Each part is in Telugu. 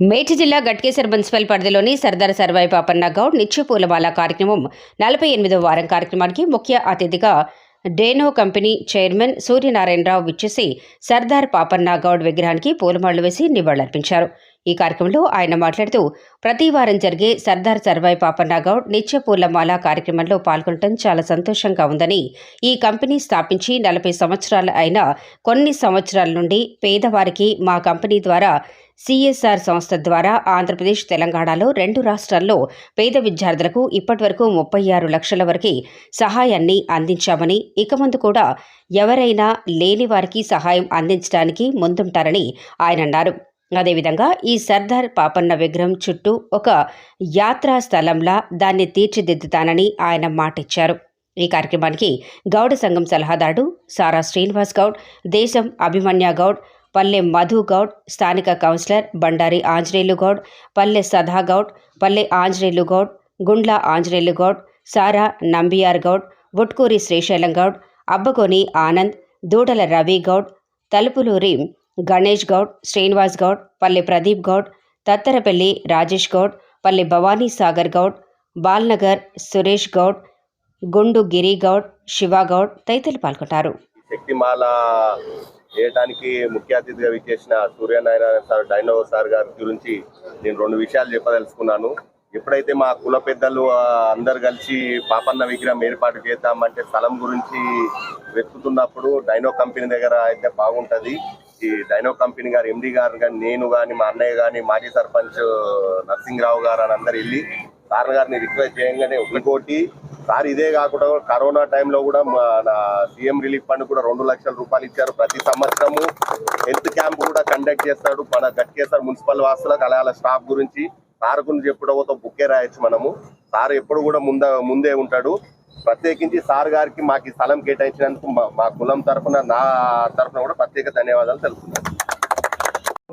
మేడ్చి జిల్లా గట్కేసర్ మున్సిపల్ పరిధిలోని సర్దార్ సర్వాయి పాపన్న గౌడ్ నిత్య పూలమాల కార్యక్రమం నలభై ఎనిమిదవ వారం కార్యక్రమానికి ముఖ్య అతిథిగా డేనో కంపెనీ చైర్మన్ సూర్యనారాయణరావు విచ్చేసి సర్దార్ పాపన్న గౌడ్ విగ్రహానికి పూలమాలలు వేసి నివాళులర్పించారు. ఈ కార్యక్రమంలో ఆయన మాట్లాడుతూ ప్రతి వారం జరిగే సర్దార్ సర్వాయి పాపన్నగౌడ్ నిత్య పూలమాల కార్యక్రమంలో పాల్గొనడం చాలా సంతోషంగా ఉందని ఈ కంపెనీ స్థాపించి నలభై సంవత్సరాలు అయిన కొన్ని సంవత్సరాల నుండి పేదవారికి మా కంపెనీ ద్వారా సిఎస్ఆర్ సంస్థ ద్వారా ఆంధ్రప్రదేశ్ తెలంగాణలో రెండు రాష్ట్రాల్లో పేద విద్యార్థులకు ఇప్పటివరకు ముప్పై ఆరు లక్షల వరకు సహాయాన్ని అందించామని ఇక ముందు కూడా ఎవరైనా లేని వారికి సహాయం అందించడానికి ముందుంటారని ఆయన అన్నారు. అదేవిధంగా ఈ సర్దార్ పాపన్న విగ్రహం చుట్టూ ఒక యాత్రా స్థలంలా దాన్ని తీర్చిదిద్దుతానని ఆయన మాటిచ్చారు. ఈ కార్యక్రమానికి గౌడ సంఘం సలహాదారుడు సారా శ్రీనివాస్ గౌడ్ దేశం అభిమన్య గౌడ్ పల్లె మధు గౌడ్ స్థానిక కౌన్సిలర్ బండారి ఆంజనేయులు గౌడ్ పల్లె సదా గౌడ్ పల్లె ఆంజనేయులు గౌడ్ గుండ్ల ఆంజనేయులు గౌడ్ సారా నంబియార్ గౌడ్ ఉట్కూరి శ్రీశైలం గౌడ్ అబ్బకోని ఆనంద్ దూడల రవి గౌడ్ తలుపులూరి గణేష్ గౌడ్ శ్రీనివాస్ గౌడ్ పల్లె ప్రదీప్ గౌడ్ తత్తరపల్లి రాజేష్ గౌడ్ పల్లె భవానీ సాగర్ గౌడ్ బాల్నగర్ సురేష్ గౌడ్ గుండు గిరి గౌడ్ శివ గౌడ్ తదితరులు పాల్గొంటారు. శక్తిమాల చేయడానికి ముఖ్య అతిథిగా విచ్చేసిన సూర్యనారాయణ సార్ డైనో సార్ గారి గురించి నేను రెండు విషయాలు చెప్పదలుచుకున్నాను. ఎప్పుడైతే మా కుల పెద్దలు అందరు కలిసి పాపన్న విగ్రహం ఏర్పాటు చేద్దామంటే స్థలం గురించి వెతుకుతున్నప్పుడు డైనో కంపెనీ దగ్గర అయితే బాగుంటది. ఈ డైనో కంపెనీ గారు ఎండి గారు కానీ నేను కానీ మా అన్నయ్య కానీ మాజీ సర్పంచ్ నరసింహరావు గారు అని అందరు వెళ్ళి సార్ గారిని రిక్వెస్ట్ చేయగానే ఇంకోటి సార్ ఇదే కాకుండా కరోనా టైంలో కూడా మన సీఎం రిలీఫ్ ఫండ్ కూడా రెండు లక్షల రూపాయలు ఇచ్చారు ప్రతి సంవత్సరము. హెల్త్ క్యాంప్ కూడా కండక్ట్ చేస్తాడు. మన గట్కేశ్వర్ మున్సిపల్ వాసులకు అలాగే స్టాఫ్ గురించి సార్ గురించి ఎప్పుడో బుక్కే రాయొచ్చు మనము. సార్ ఎప్పుడు కూడా ముంద ముందే ఉంటాడు. ప్రత్యేకించి సార్ గారికి మాకు ఈ స్థలం కేటాయించినందుకు మా- కులం తరఫున నా తరఫున కూడా ప్రత్యేక ధన్యవాదాలు తెలుపుతున్నాను.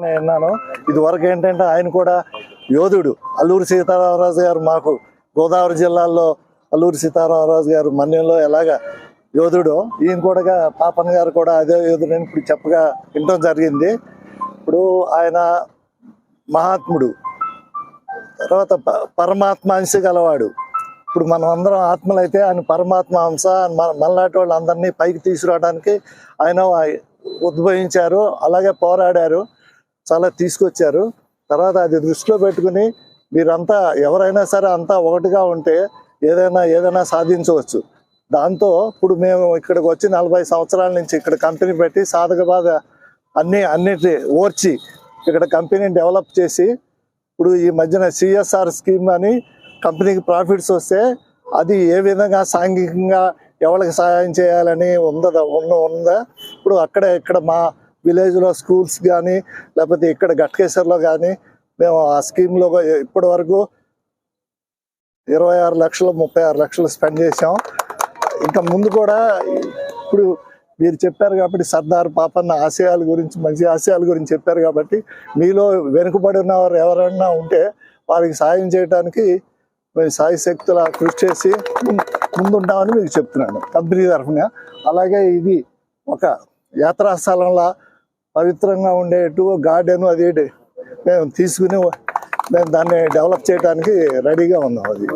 నేను విన్నాను. ఇది వరకు ఏంటంటే ఆయన కూడా యోధుడు. అల్లూరి సీతారామరాజు గారు మాకు గోదావరి జిల్లాలో అల్లూరి సీతారామరాజు గారు మన్యంలో ఎలాగ యోధుడు ఈయన కూడా పాపన్ గారు కూడా అదే యోధుడు అని ఇప్పుడు చెప్పగా వినటం జరిగింది. ఇప్పుడు ఆయన మహాత్ముడు. తర్వాత ప- పరమాత్మ అంశ గలవాడు. ఇప్పుడు మనం అందరం ఆత్మలైతే ఆయన పరమాత్మ అంశ మనలాంటి వాళ్ళందరినీ పైకి తీసుకురావడానికి ఆయన ఉద్భవించారు అలాగే పోరాడారు చాలా తీసుకొచ్చారు. తర్వాత అది దృష్టిలో పెట్టుకుని మీరంతా ఎవరైనా సరే అంతా ఒకటిగా ఉంటే ఏదైనా ఏదైనా సాధించవచ్చు. దాంతో ఇప్పుడు మేము ఇక్కడికి వచ్చి నలభై సంవత్సరాల నుంచి ఇక్కడ కంపెనీ పెట్టి సాధక బాధ అన్ని అన్నిటి ఓర్చి ఇక్కడ కంపెనీని డెవలప్ చేసి ఇప్పుడు ఈ మధ్యన సిఎస్ఆర్ స్కీమ్ అని కంపెనీకి ప్రాఫిట్స్ వస్తే అది ఏ విధంగా సాంఘికంగా ఎవరికి సహాయం చేయాలని ఉందా ఉన్న ఉందా? ఇప్పుడు అక్కడ ఇక్కడ మా విలేజ్లో స్కూల్స్ కానీ లేకపోతే ఇక్కడ గట్కేశ్వర్లో కానీ మేము ఆ స్కీమ్లో ఇప్పటి వరకు ఇరవై ఆరు లక్షలు ముప్పై ఆరు లక్షలు స్పెండ్ చేసాం ఇంకా ముందు కూడా ఇప్పుడు మీరు చెప్పారు కాబట్టి సర్దార్ పాపన్న ఆశయాల గురించి మంచి ఆశయాల గురించి చెప్పారు కాబట్టి మీలో వెనుకబడి ఉన్నవారు ఎవరన్నా ఎవరైనా ఉంటే వారికి సాయం చేయడానికి మేము సాయి శక్తుల కృషి చేసి ముందుంటామని మీకు చెప్తున్నాను కంపెనీ తరఫున. అలాగే ఇది ఒక యాత్రా స్థలంలా పవిత్రంగా ఉండేటు గార్డెన్ అది మేము తీసుకుని మేము దాన్ని డెవలప్ చేయడానికి రెడీగా ఉన్నాం అది.